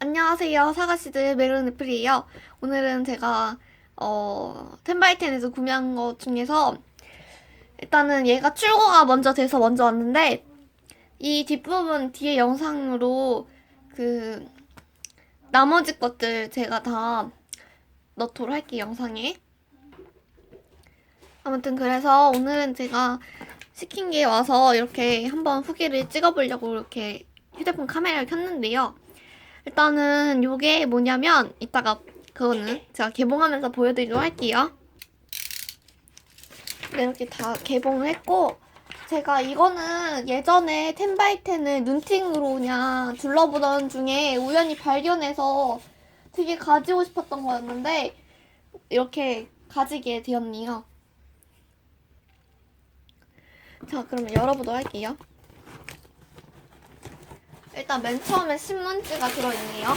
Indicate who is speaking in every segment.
Speaker 1: 안녕하세요. 사과시드 메론애플이에요. 오늘은 제가 어, 텐바이텐에서 구매한 것 중에서 일단은 얘가 출고가 먼저 돼서 먼저 왔는데 이 뒷부분 뒤에 영상으로 그 나머지 것들 제가 다 넣도록 할게요. 영상에. 아무튼 그래서 오늘은 제가 시킨 게 와서 이렇게 한번 후기를 찍어보려고 이렇게 휴대폰 카메라를 켰는데요. 일단은 요게 뭐냐면 이따가 그거는 제가 개봉하면서 보여드리도록 할게요. 네, 이렇게 다 개봉을 했고 제가 이거는 예전에 텐바이텐을 눈팅으로 그냥 둘러보던 중에 우연히 발견해서 되게 가지고 싶었던 거였는데 이렇게 가지게 되었네요. 자, 그러면 열어보도록 할게요. 일단 맨 처음에 신문지가 들어있네요.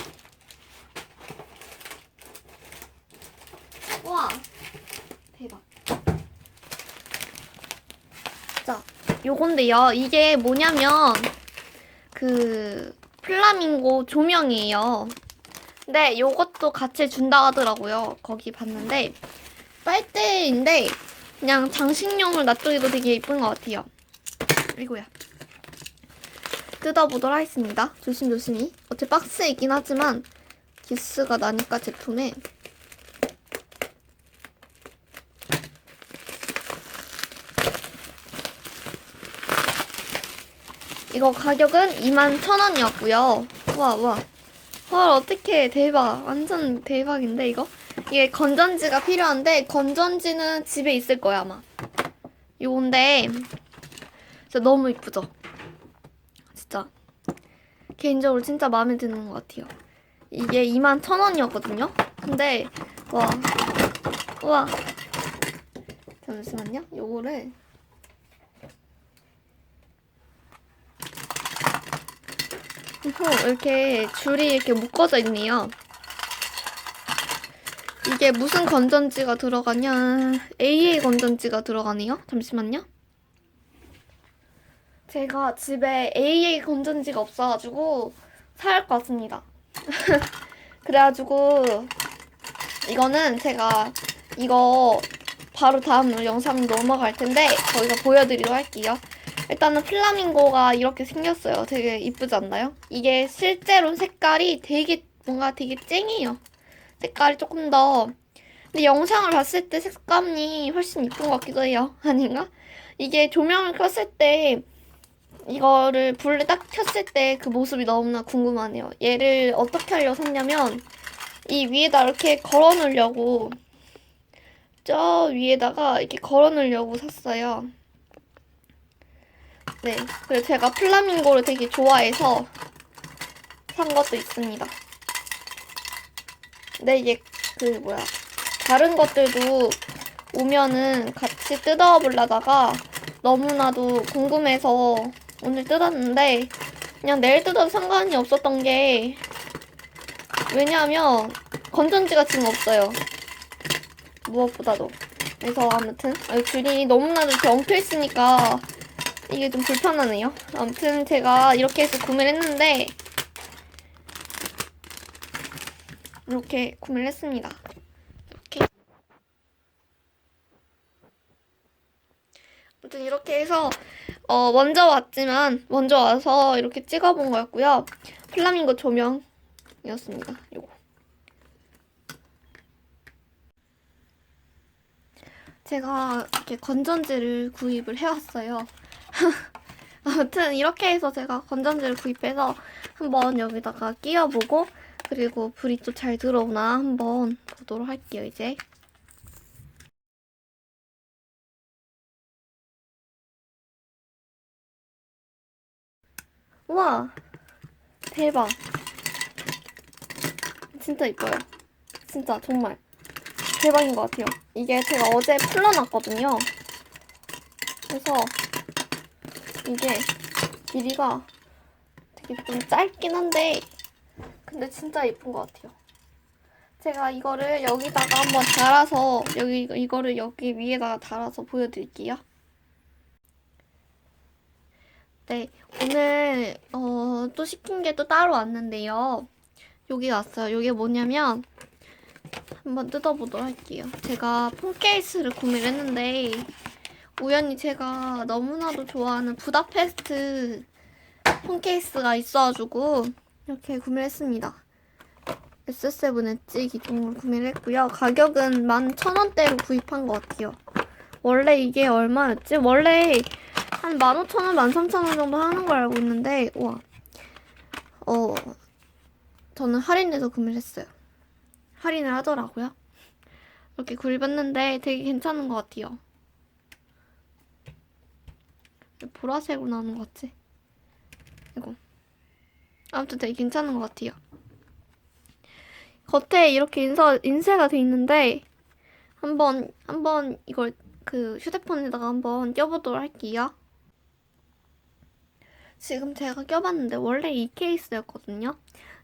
Speaker 1: 우와, 대박. 자, 요건데요. 이게 뭐냐면, 그, 플라밍고 조명이에요. 근데 요것도 같이 준다 하더라고요. 거기 봤는데, 빨대인데, 그냥 장식용을 놔두기도 되게 예쁜 것 같아요. 이거야. 뜯어보도록 하겠습니다. 조심조심히. 박스에 있긴 하지만 기스가 나니까 제품에 이거 가격은 21,000원이었고요. 와, 와. 헐, 어떡해. 대박. 완전 대박인데, 이거? 이게 건전지가 필요한데, 건전지는 집에 있을 거야, 아마. 요건데, 진짜 너무 이쁘죠? 개인적으로 진짜 마음에 드는 것 같아요. 이게 21,000원이었거든요? 근데, 와. 와. 잠시만요. 요거를. 어, 이렇게 줄이 이렇게 묶어져 있네요. 이게 무슨 건전지가 들어가냐? AA 건전지가 들어가네요. 잠시만요. 제가 집에 AA 건전지가 없어가지고 사야 할 것 같습니다. 그래가지고 이거는 제가 이거 바로 다음 영상 넘어갈 텐데 거기서 보여드리도록 할게요. 일단은 플라밍고가 이렇게 생겼어요. 되게 이쁘지 않나요? 이게 실제로 색깔이 되게 뭔가 되게 쨍해요. 색깔이 조금 더 근데 영상을 봤을 때 색감이 훨씬 이쁜 것 같기도 해요. 아닌가? 이게 조명을 켰을 때 이거를 불을 딱 켰을 때 그 모습이 너무나 궁금하네요. 얘를 어떻게 하려고 샀냐면 이 위에다 이렇게 걸어 놓으려고 저 위에다가 이렇게 걸어 놓으려고 샀어요. 네. 그리고 제가 플라밍고를 되게 좋아해서 산 것도 있습니다. 근데 이게 그 뭐야 다른 것들도 오면은 같이 뜯어보려다가 너무나도 궁금해서 오늘 뜯었는데 그냥 내일 뜯어도 상관이 없었던 게 왜냐하면 건전지가 지금 없어요. 무엇보다도. 그래서 아무튼 아, 줄이 너무나도 이렇게 엉켜 있으니까 이게 좀 불편하네요. 아무튼 제가 이렇게 해서 구매를 했는데 이렇게 구매를 했습니다. 이렇게 아무튼 이렇게 해서 어 먼저 왔지만 먼저 와서 이렇게 찍어본 거였고요. 플라밍고 조명이었습니다. 요거. 제가 이렇게 건전지를 구입을 해왔어요. 아무튼 이렇게 해서 제가 건전지를 구입해서 한번 여기다가 끼워보고 그리고 불이 또 잘 들어오나 한번 보도록 할게요 이제 우와 대박 진짜 이뻐요 진짜 정말 대박인 것 같아요 이게 제가 어제 풀러놨거든요 그래서 이게 길이가 되게 좀 짧긴 한데 근데 진짜 예쁜 것 같아요. 제가 이거를 여기다가 한번 달아서 여기 이거를 여기 위에다가 달아서 보여드릴게요. 네, 오늘 어, 또 시킨 게 또 따로 왔는데요. 여기 왔어요. 이게 뭐냐면 한번 뜯어보도록 할게요. 제가 폰 케이스를 구매를 했는데 우연히 제가 너무나도 좋아하는 부다페스트 폰 케이스가 있어가지고 이렇게 구매를 했습니다. S7 엣지 기종으로 구매를 했고요. 가격은 11,000원대로 구입한 것 같아요. 원래 이게 얼마였지? 원래 한 15,000원, 13,000원 정도 하는 걸 알고 있는데 와 어, 저는 할인해서 구매를 했어요. 할인을 하더라고요. 이렇게 구입했는데 되게 괜찮은 것 같아요. 보라색으로 나오는 것 같지? 이거. 아무튼 되게 괜찮은 것 같아요. 겉에 이렇게 인사, 인쇄가 돼 있는데 한번 한번 이걸 그 휴대폰에다가 한번 껴보도록 할게요. 지금 제가 껴봤는데 원래 이 케이스였거든요.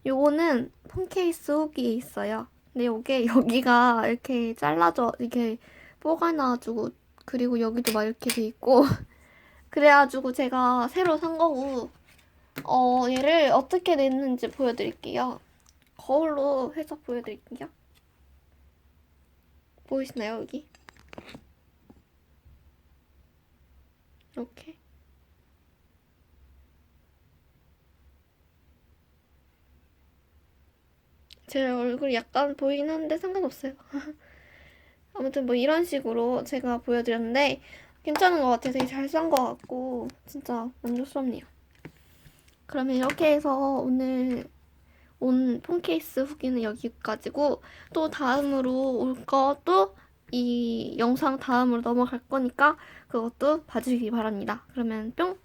Speaker 1: 요거는 폰 케이스 후기에 있어요. 근데 요게 여기가 이렇게 잘라져 이렇게 뽀가 나가지고 그리고 여기도 막 이렇게 돼 있고 그래가지고 제가 새로 산 거고 어 얘를 어떻게 냈는지 보여드릴게요. 거울로 해서 보여드릴게요. 보이시나요 여기? 이렇게 제 얼굴이 약간 보이긴 하는데 상관없어요. 아무튼 뭐 이런 식으로 제가 보여드렸는데 괜찮은 것 같아요. 되게 잘싼것 같고 진짜 만족스럽네요. 그러면 이렇게 해서 오늘 온 폰케이스 후기는 여기까지고 또 다음으로 올 것도 이 영상 다음으로 넘어갈 거니까 그것도 봐주시기 바랍니다. 그러면 뿅!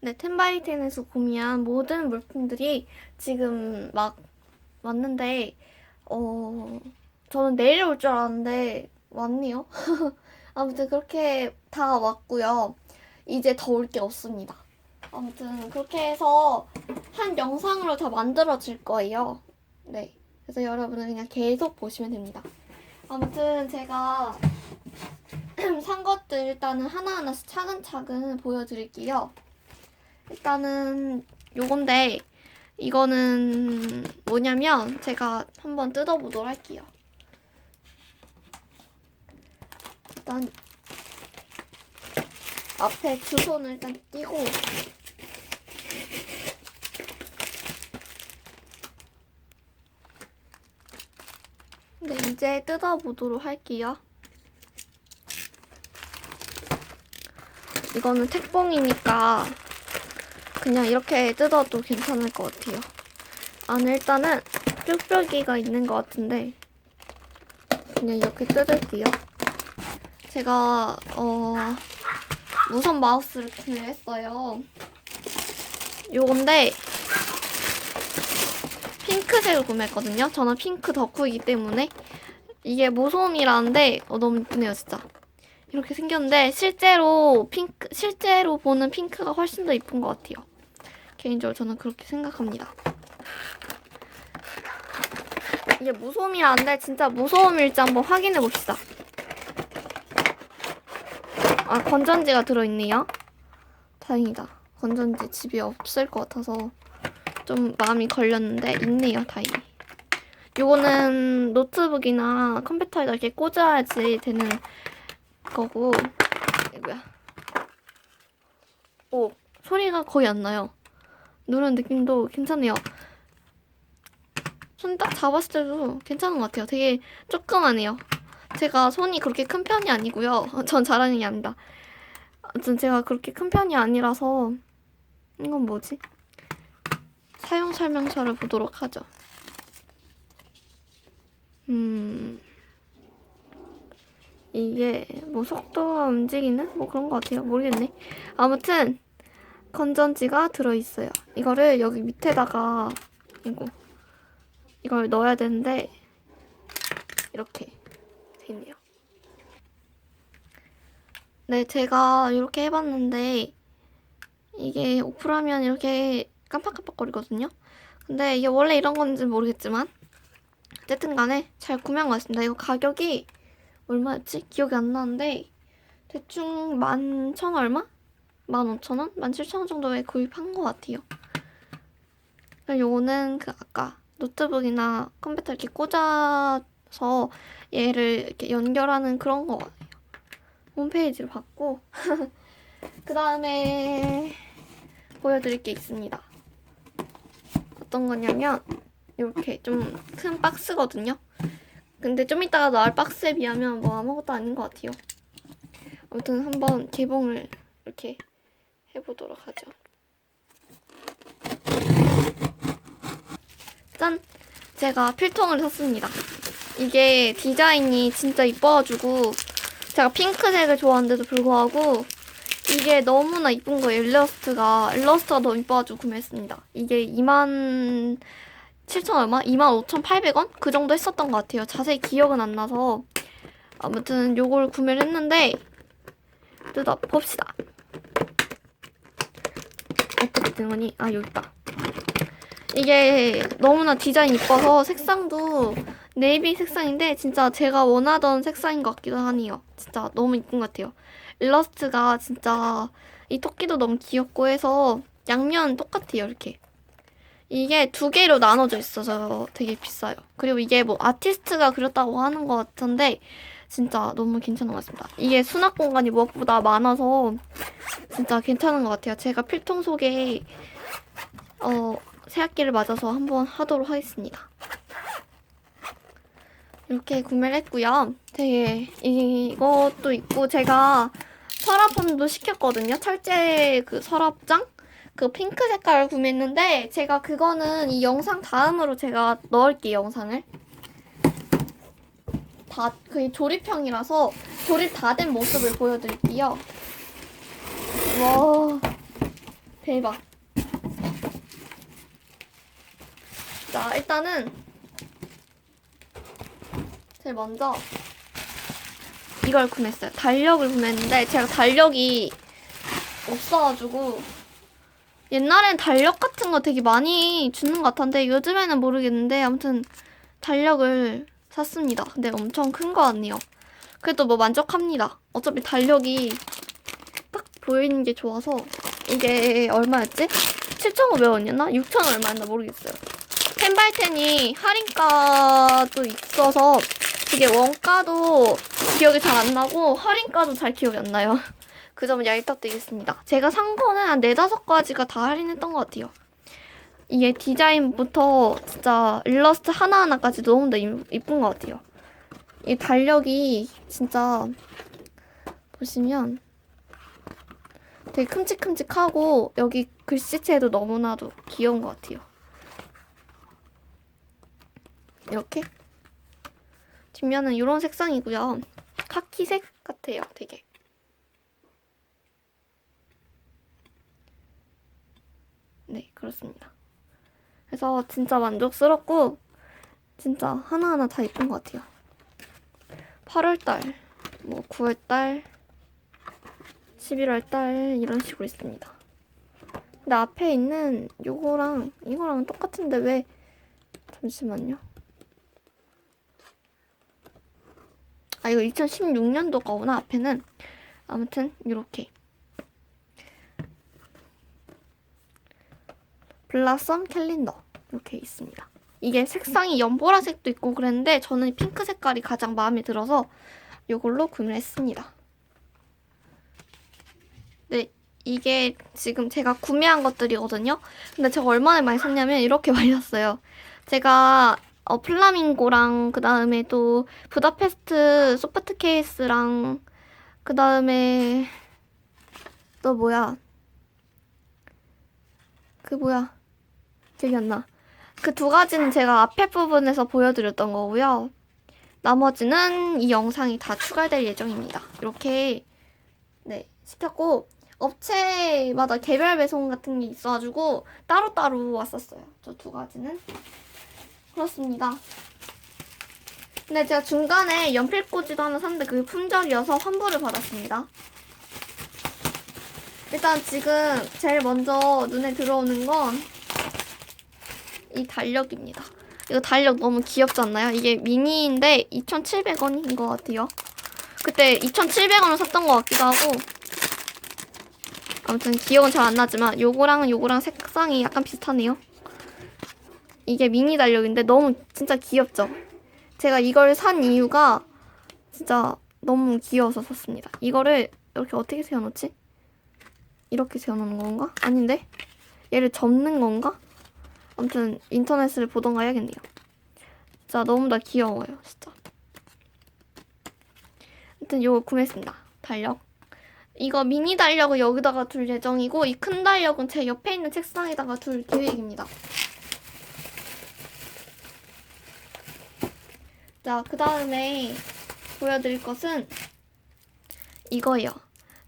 Speaker 1: 네, 텐바이텐에서 구매한 모든 물품들이 지금 막 왔는데 어 저는 내일 올 줄 알았는데 왔네요. 아무튼 그렇게 다 왔고요. 이제 더 올 게 없습니다. 아무튼 그렇게 해서 한 영상으로 다 만들어질 거예요. 네. 그래서 여러분은 그냥 계속 보시면 됩니다. 아무튼 제가 산 것들 일단은 하나하나씩 차근차근 보여드릴게요. 일단은 요건데 이거는 뭐냐면 제가 한번 뜯어보도록 할게요. 일단 앞에 주소는 일단 띄고 네, 이제 뜯어보도록 할게요. 이거는 택봉이니까 그냥 이렇게 뜯어도 괜찮을 것 같아요. 안에 일단은 뚝배기가 있는 것 같은데 그냥 이렇게 뜯을게요. 제가 어 무선 마우스를 구매했어요. 요건데 핑크색을 구매했거든요. 저는 핑크 덕후이기 때문에 이게 무솜이라는데 어, 너무 이쁘네요, 진짜. 이렇게 생겼는데 실제로 핑크 실제로 보는 핑크가 훨씬 더 이쁜 것 같아요. 개인적으로 저는 그렇게 생각합니다. 이게 무솜이라는데 진짜 무솜일지 한번 확인해 봅시다. 아 건전지가 들어있네요. 다행이다. 건전지 집에 없을 것 같아서 좀 마음이 걸렸는데 있네요. 다행히. 요거는 노트북이나 컴퓨터에다 이렇게 꽂아야지 되는 거고 이거야. 오 소리가 거의 안 나요. 누르는 느낌도 괜찮네요. 손 딱 잡았을 때도 괜찮은 것 같아요. 되게 조그만해요. 제가 손이 그렇게 큰 편이 아니고요. 전 자랑이 아니다. 아무튼 제가 그렇게 큰 편이 아니라서 이건 뭐지? 사용 설명서를 보도록 하죠. 음. 이게 뭐 속도가 움직이는 뭐 그런 것 같아요. 모르겠네. 아무튼 건전지가 들어있어요. 이거를 여기 밑에다가 이거 이걸 넣어야 되는데 이렇게 돼 있네요. 네, 제가 이렇게 해봤는데 이게 오프라면 이렇게 깜빡깜빡거리거든요. 근데 이게 원래 이런 건지 모르겠지만 어쨌든 간에 잘 구매한 것 같습니다. 이거 가격이 얼마였지? 기억이 안 나는데 대충 만 천 얼마? 만 오천 원? 만 칠천 원 정도에 구입한 것 같아요. 요거는 그 아까 노트북이나 컴퓨터 이렇게 꽂아서 얘를 이렇게 연결하는 그런 거 같아요. 홈페이지를 봤고 그 다음에 보여드릴 게 있습니다. 어떤 거냐면 이렇게 좀 큰 박스거든요. 근데 좀 이따가 나올 박스에 비하면 뭐 아무것도 아닌 것 같아요. 아무튼 한번 개봉을 이렇게 해보도록 하죠. 짠! 제가 필통을 샀습니다. 이게 디자인이 진짜 이뻐가지고 제가 핑크색을 좋아하는데도 불구하고 이게 너무나 이쁜 거예요. 일러스트가 일러스트가 너무 이뻐가지고 구매했습니다. 이게 2만 7천 얼마? 2만 5,800원? 그 정도 했었던 것 같아요. 자세히 기억은 안 나서 아무튼 요걸 구매를 했는데 뜯어 봅시다. 어떻게 된 거니? 아 여기 있다. 이게 너무나 디자인 이뻐서 색상도 네이비 색상인데 진짜 제가 원하던 색상인 것 같기도 하네요. 진짜 너무 이쁜 것 같아요. 일러스트가 진짜 이 토끼도 너무 귀엽고 해서 양면 똑같아요 이렇게. 이게 두 개로 나눠져 있어서 되게 비싸요. 그리고 이게 뭐 아티스트가 그렸다고 하는 것 같은데 진짜 너무 괜찮은 것 같습니다. 이게 수납 공간이 무엇보다 많아서 진짜 괜찮은 것 같아요. 제가 필통 속에 어 새학기를 맞아서 한번 하도록 하겠습니다. 이렇게 구매를 했고요. 되게 이것도 있고 제가 서랍함도 시켰거든요. 철제 그 서랍장 그 핑크 색깔을 구매했는데 제가 그거는 이 영상 다음으로 제가 넣을게요 영상을. 다 그게 조립형이라서 조립 다 된 모습을 보여드릴게요. 와 대박. 자 일단은 제일 먼저 이걸 구매했어요. 달력을 구매했는데 제가 달력이 없어가지고 옛날엔 달력 같은 거 되게 많이 주는 것 같은데 요즘에는 모르겠는데 아무튼 달력을 샀습니다. 근데 엄청 큰거 같네요. 그래도 뭐 만족합니다. 어차피 달력이 딱 보이는 게 좋아서 이게 얼마였지? 7,500원이었나? 6,000원 얼마였나 모르겠어요. 펜발텐이 할인가도 있어서 되게 원가도 기억이 잘 안 나고 할인가도 잘 기억이 안 나요. 그 점은 양해 부탁드리겠습니다. 제가 산 거는 한 네다섯 가지가 다 할인했던 것 같아요. 이게 디자인부터 진짜 일러스트 하나하나까지 너무 다 이쁜 것 같아요. 이 달력이 진짜 보시면 되게 큼직큼직하고 여기 글씨체도 너무나도 귀여운 것 같아요. 이렇게 뒷면은 이런 색상이고요. 카키색 같아요, 되게. 네, 그렇습니다. 그래서 진짜 만족스럽고 진짜 하나하나 다 예쁜 것 같아요. 8월달, 뭐 9월달, 11월달 이런 식으로 있습니다. 근데 앞에 있는 요거랑 이거랑 똑같은데 왜 잠시만요. 아 이거 2016년도 거구나 앞에는 아무튼 이렇게 블라썸 캘린더 이렇게 있습니다. 이게 색상이 연보라색도 있고 그랬는데 저는 핑크 색깔이 가장 마음에 들어서 이걸로 구매했습니다. 네, 이게 지금 제가 구매한 것들이거든요. 근데 제가 얼마나 많이 샀냐면 이렇게 많이 샀어요. 제가 어, 플라밍고랑 그 다음에 또 부다페스트 소프트 케이스랑 그 다음에 또 뭐야 그 뭐야 기억이 안 나. 그 두 가지는 제가 앞에 부분에서 보여드렸던 거고요. 나머지는 이 영상이 다 추가될 예정입니다. 이렇게 네 시켰고 업체마다 개별 배송 같은 게 있어가지고 따로따로 왔었어요. 저 두 가지는 그렇습니다. 근데 제가 중간에 연필꽂이도 하나 샀는데 그게 품절이어서 환불을 받았습니다. 일단 지금 제일 먼저 눈에 들어오는 건 이 달력입니다. 이거 달력 너무 귀엽지 않나요? 이게 미니인데 2,700원인 것 같아요. 그때 2,700원을 샀던 것 같기도 하고 아무튼 기억은 잘 안 나지만 요거랑은 요거랑 색상이 약간 비슷하네요. 이게 미니 달력인데 너무 진짜 귀엽죠? 제가 이걸 산 이유가 진짜 너무 귀여워서 샀습니다. 이거를 이렇게 어떻게 세워놓지? 이렇게 세워놓는 건가? 아닌데? 얘를 접는 건가? 아무튼 인터넷을 보던가 해야겠네요. 진짜 너무 다 귀여워요, 진짜. 아무튼 이거 구매했습니다. 달력. 이거 미니 달력을 여기다가 둘 예정이고 이 큰 달력은 제 옆에 있는 책상에다가 둘 계획입니다. 자, 그 다음에 보여드릴 것은 이거예요.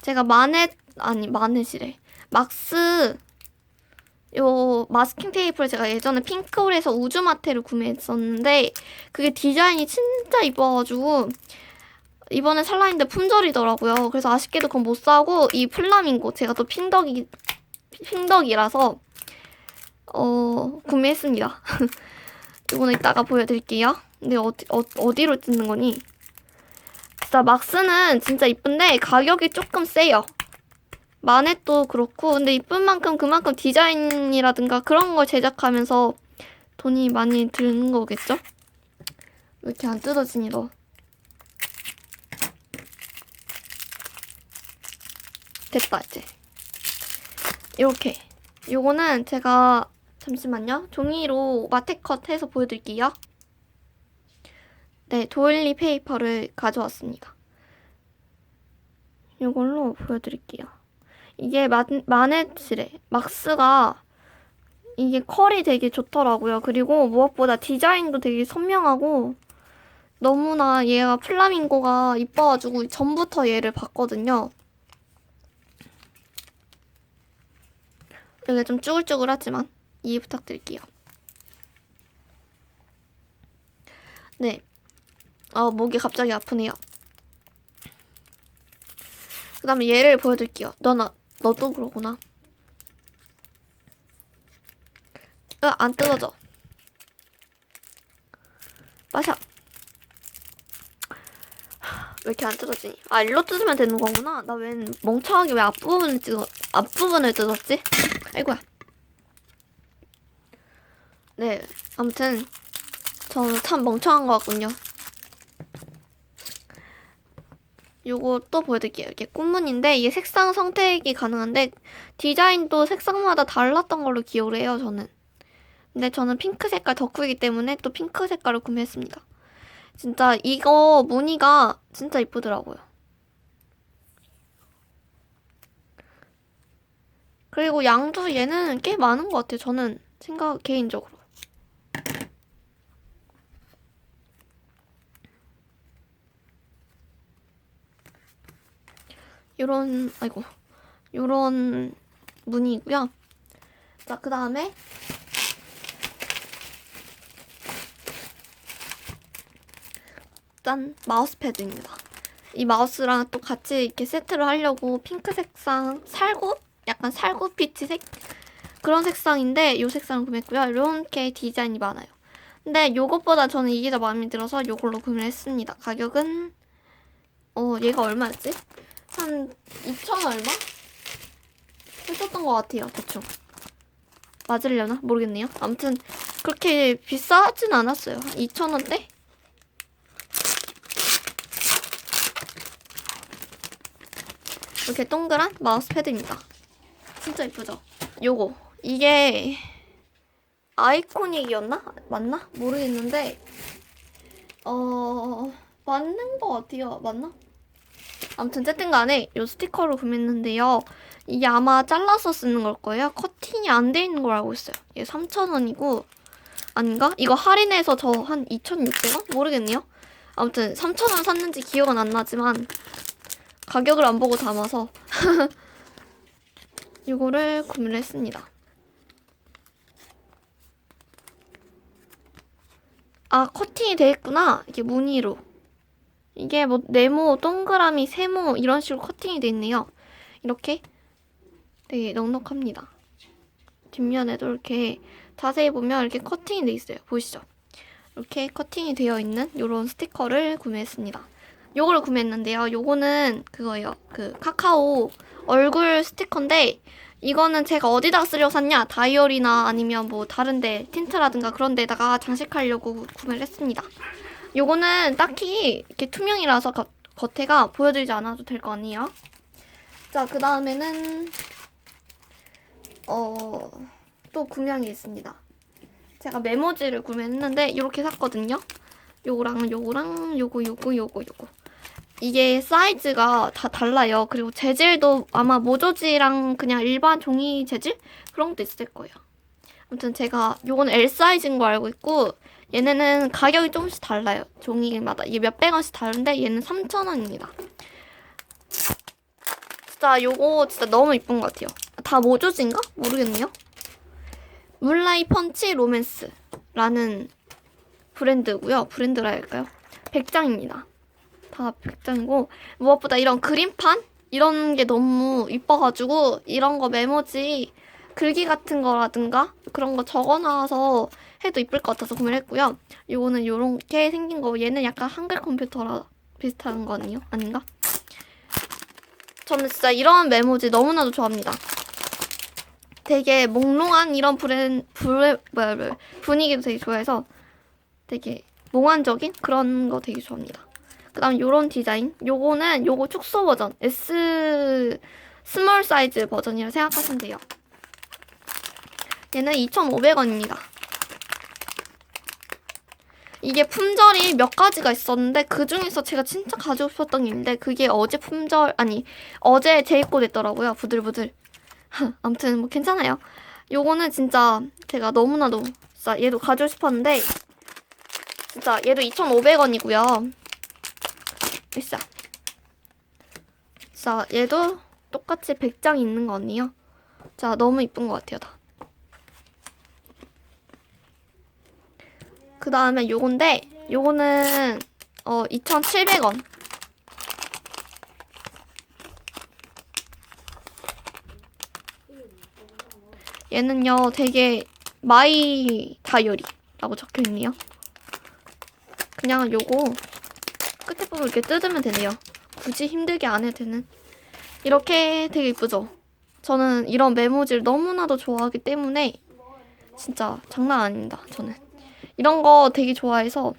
Speaker 1: 제가 마넷, 아니, 마넷이래. 막스, 요 마스킹 테이프를 제가 예전에 핑크홀에서 우주마테를 구매했었는데 그게 디자인이 진짜 이뻐가지고 이번에 살라는데 품절이더라고요. 그래서 아쉽게도 그건 못 사고 이 플라밍고 제가 또 핑덕이 핑덕이라서 어 구매했습니다. 이거는 이따가 보여드릴게요. 근데 어디 어, 어디로 찍는 거니? 진짜 막스는 진짜 이쁜데 가격이 조금 세요. 마넷도 그렇고 근데 이쁜 만큼 그만큼 디자인이라든가 그런 걸 제작하면서 돈이 많이 드는 거겠죠? 왜 이렇게 안 뜯어지니 너? 됐다 이제. 이렇게. 요거는 제가 잠시만요. 종이로 마테컷 해서 보여드릴게요. 네 도일리 페이퍼를 가져왔습니다. 이걸로 보여드릴게요 이게 마, 마넷이래 막스가 이게 컬이 되게 좋더라고요 그리고 무엇보다 디자인도 되게 선명하고 너무나 얘가 플라밍고가 이뻐가지고 전부터 얘를 봤거든요 이게 좀 쭈글쭈글하지만 이해 부탁드릴게요. 네. 어, 목이 갑자기 아프네요. 그 다음에 얘를 보여드릴게요. 너나, 너도 그러구나. 으, 안 뜯어져. 마셔. 왜 이렇게 안 뜯어지니? 아, 일로 뜯으면 되는 거구나. 나 웬 멍청하게 왜 앞부분을 뜯어, 앞부분을 뜯었지? 아이고야. 네, 아무튼 저는 참 멍청한 것 같군요. 요거 또 보여드릴게요. 이게 꽃무늬인데 이게 색상 선택이 가능한데 디자인도 색상마다 달랐던 걸로 기억을 해요. 저는. 근데 저는 핑크 색깔 덕후이기 때문에 또 핑크 색깔을 구매했습니다. 진짜 이거 무늬가 진짜 이쁘더라고요. 그리고 양도 얘는 꽤 많은 것 같아요. 저는 생각 개인적으로. 요런 아이고 요런 무늬고요. 자, 그 다음에 짠 마우스 패드입니다. 이 마우스랑 또 같이 이렇게 세트를 하려고 핑크 색상 살구 약간 살구 피치 색 그런 색상인데 이 색상을 구매했고요. 이렇게 디자인이 많아요. 근데 요것보다 저는 이게 더 마음에 들어서 요걸로 구매를 했습니다. 가격은 어 얘가 얼마였지? 한 2천 얼마? 했었던 것 같아요. 대충. 맞으려나? 모르겠네요. 아무튼 그렇게 비싸진 않았어요. 2,000원대? 이렇게 동그란 마우스 패드입니다. 진짜 예쁘죠? 요거 이게 아이코닉이었나? 맞나? 모르겠는데 어 맞는 것 같아요. 맞나? 아무튼 어쨌든 간에 이 스티커를 구매했는데요. 이게 아마 잘라서 쓰는 걸 거예요. 커팅이 안 돼 있는 걸 알고 있어요. 이게 3,000원이고 아닌가? 이거 할인해서 저 한 2,600원? 모르겠네요. 아무튼 3,000원 샀는지 기억은 안 나지만 가격을 안 보고 담아서 이거를 구매를 했습니다. 아 커팅이 돼 있구나. 이게 무늬로. 이게 뭐 네모, 동그라미, 세모 이런 식으로 커팅이 돼 있네요. 이렇게 되게 넉넉합니다. 뒷면에도 이렇게 자세히 보면 이렇게 커팅이 돼 있어요. 보이시죠? 이렇게 커팅이 되어 있는 이런 스티커를 구매했습니다. 요거를 구매했는데요. 요거는 그거예요. 그 카카오 얼굴 스티커인데 이거는 제가 어디다가 쓰려고 샀냐? 다이어리나 아니면 뭐 다른데 틴트라든가 그런 데다가 장식하려고 구매를 했습니다. 요거는 딱히 이렇게 투명이라서 겉, 겉에가 보여드리지 않아도 될 거 아니에요? 자, 그 다음에는 어, 또 구매한 게 있습니다. 제가 메모지를 구매했는데 이렇게 샀거든요. 요거랑 요거랑 요거 요거 요거 요거. 이게 사이즈가 다 달라요. 그리고 재질도 아마 모조지랑 그냥 일반 종이 재질 그런 것도 있을 거예요. 아무튼 제가 요거는 L 사이즈인 거 알고 있고 얘네는 가격이 조금씩 달라요. 종이마다 이게 몇백 원씩 다른데 얘는 3,000원입니다. 진짜 요거 진짜 너무 이쁜 것 같아요. 다 모조지인가? 모르겠네요. 물라이 펀치 로맨스라는 브랜드고요. 브랜드라 할까요? 100장입니다. 다 100장이고 무엇보다 이런 그림판 이런 게 너무 이뻐가지고 이런 거 메모지 글귀 같은 거라든가 그런 거 적어놔서 해도 이쁠 것 같아서 구매를 했고요. 이거는 요렇게 생긴 거 얘는 약간 한글 컴퓨터라 비슷한 거 아니에요? 아닌가? 저는 진짜 이런 메모지 너무나도 좋아합니다. 되게 몽롱한 이런 브랜 브레 뭐야 뭐야 분위기도 되게 좋아해서 되게 몽환적인 그런 거 되게 좋아합니다. 그다음 요런 디자인. 요거는 요거 축소 버전 S 스몰 사이즈 버전이라 생각하시면 돼요. 얘는 2,500원입니다. 이게 품절이 몇 가지가 있었는데 그 중에서 제가 진짜 가지고 싶었던 게 있는데 그게 어제 품절 아니 어제 재입고 됐더라고요. 부들부들. 아무튼 뭐 괜찮아요. 요거는 진짜 제가 너무나도 진짜 얘도 가지고 싶었는데 진짜 얘도 2,500원이고요. 있어. 자, 얘도 똑같이 100장 있는 거 아니에요? 자, 너무 이쁜 것 같아요, 다. 그 다음에 요건데, 요거는, 어, 2,700원. 얘는요, 되게 마이 다이어리라고 적혀 있네요. 그냥 요거 끝에 부분 이렇게 뜯으면 되네요. 굳이 힘들게 안 해도 되는. 이렇게 되게 이쁘죠? 저는 이런 메모지를 너무나도 좋아하기 때문에 진짜 장난 아닙니다. 저는 이런 거 되게 좋아해서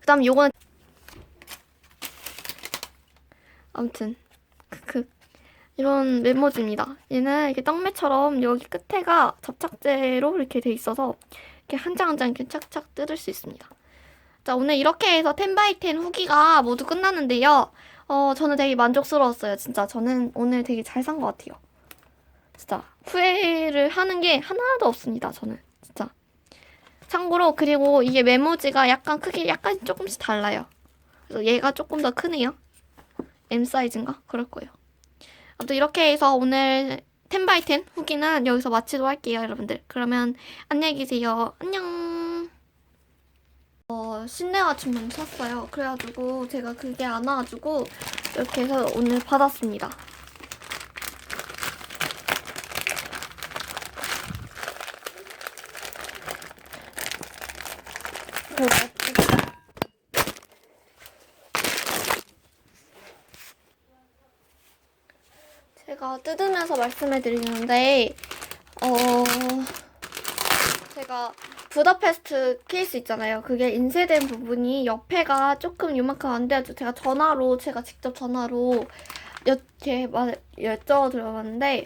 Speaker 1: 그 다음 요거는 아무튼 크크 이런 메모지입니다. 얘는 이렇게 떡매처럼 여기 끝에가 접착제로 이렇게 돼 있어서 이렇게 한 장 한 장 이렇게 착착 뜯을 수 있습니다. 자, 오늘 이렇게 해서 10바이10 후기가 모두 끝났는데요. 어, 저는 되게 만족스러웠어요. 진짜 저는 오늘 되게 잘 산 것 같아요. 진짜 후회를 하는 게 하나도 없습니다. 저는. 참고로 그리고 이게 메모지가 약간 크기 약간 조금씩 달라요. 그래서 얘가 조금 더 크네요. M 사이즈인가? 그럴 거예요. 아무튼 이렇게 해서 오늘 10바이10 후기는 여기서 마치도록 할게요, 여러분들. 그러면 안녕히 계세요. 안녕. 어, 신내 맞춤만 샀어요. 그래가지고 제가 그게 안 와가지고 이렇게 해서 오늘 받았습니다. 제가 뜯으면서 말씀해 드리는데, 어, 제가 부다페스트 케이스 있잖아요. 그게 인쇄된 부분이 옆에가 조금 요만큼 안 돼가지고 제가 전화로 제가 직접 전화로 이렇게 여쭤 들어봤는데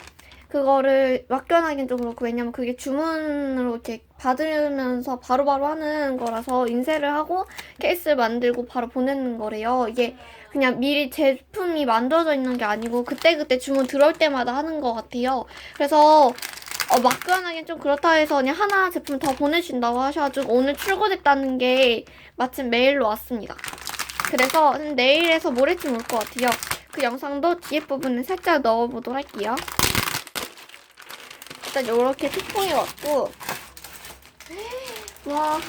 Speaker 1: 그거를 맡겨나긴 좀 그렇고 왜냐면 그게 주문으로 이렇게 받으면서 바로바로 하는 거라서 인쇄를 하고 케이스를 만들고 바로 보내는 거래요. 이게 그냥 미리 제품이 만들어져 있는 게 아니고 그때그때 주문 들어올 때마다 하는 것 같아요. 그래서 어, 막교환하기엔 좀 그렇다 해서 그냥 하나 제품 더 보내준다고 하셔가지고 오늘 출고됐다는 게 마침 메일로 왔습니다. 그래서 내일에서 모레쯤 올 것 같아요. 그 영상도 뒤에 부분에 살짝 넣어보도록 할게요. 일단 이렇게 투통이 왔고 와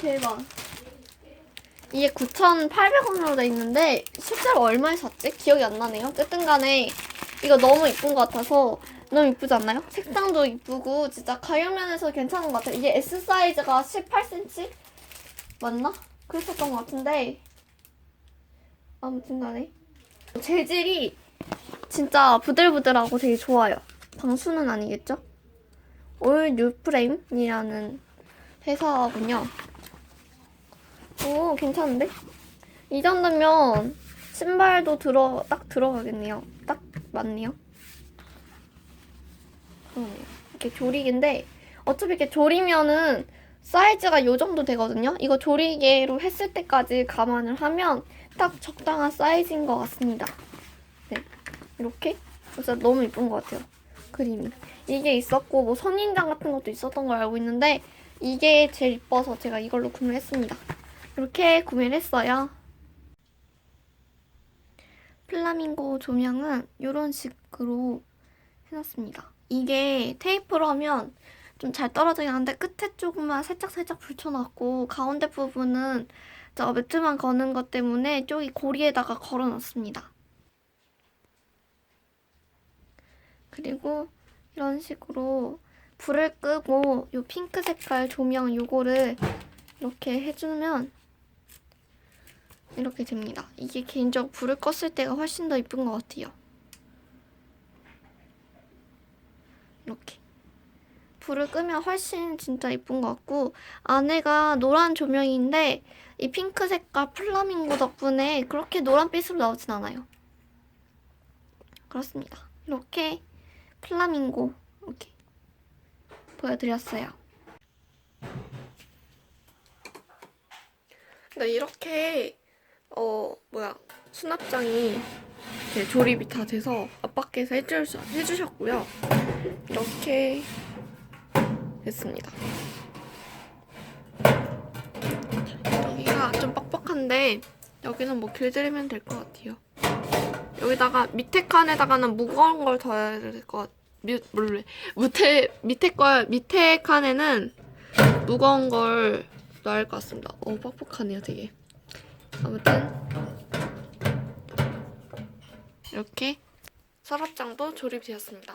Speaker 1: 대박 이게 9,800원으로 돼 있는데 실제로 얼마에 샀지? 기억이 안 나네요. 어쨌든 간에 이거 너무 이쁜 것 같아서 너무 이쁘지 않나요? 색상도 이쁘고 진짜 가격면에서 괜찮은 것 같아요. 이게 S 사이즈가 18cm? 맞나? 그랬었던 것 같은데 아무튼 간에 재질이 진짜 부들부들하고 되게 좋아요. 방수는 아니겠죠? 올 뉴프레임이라는 회사군요. 오, 괜찮은데? 이 정도면 신발도 들어, 딱 들어가겠네요. 딱 맞네요. 그러네요. 이렇게 조리개인데, 어차피 이렇게 조리면은 사이즈가 요 정도 되거든요. 이거 조리개로 했을 때까지 감안을 하면 딱 적당한 사이즈인 것 같습니다. 네. 이렇게. 진짜 너무 이쁜 것 같아요. 그림이. 이게 있었고, 뭐 선인장 같은 것도 있었던 걸 알고 있는데, 이게 제일 이뻐서 제가 이걸로 구매했습니다. 이렇게 구매를 했어요. 플라밍고 조명은 이런 식으로 해놨습니다. 이게 테이프로 하면 좀 잘 떨어지긴 한데 끝에 조금만 살짝살짝 붙여놨고 가운데 부분은 저 매트만 거는 것 때문에 저기 고리에다가 걸어놨습니다. 그리고 이런 식으로 불을 끄고 이 핑크 색깔 조명 요거를 이렇게 해주면 이렇게 됩니다. 이게 개인적으로 불을 껐을 때가 훨씬 더 이쁜 것 같아요. 이렇게. 불을 끄면 훨씬 진짜 이쁜 것 같고 안에가 노란 조명인데 이 핑크 색깔 플라밍고 덕분에 그렇게 노란빛으로 나오진 않아요. 그렇습니다. 이렇게 플라밍고 이렇게 보여드렸어요. 네, 이렇게 어 뭐야 수납장이 조립이 다 돼서 앞밖에서 해주, 해주셨고요. 이렇게 됐습니다. 여기가 좀 뻑뻑한데 여기는 뭐 길들이면 될 것 같아요. 여기다가 밑에 칸에다가는 무거운 걸 둬야 될 것 같. 미, 몰래 밑에 밑에 거 밑에 칸에는 무거운 걸할것 같습니다. 어 뻑뻑하네요, 되게. 아무튼 이렇게 서랍장도 조립되었습니다.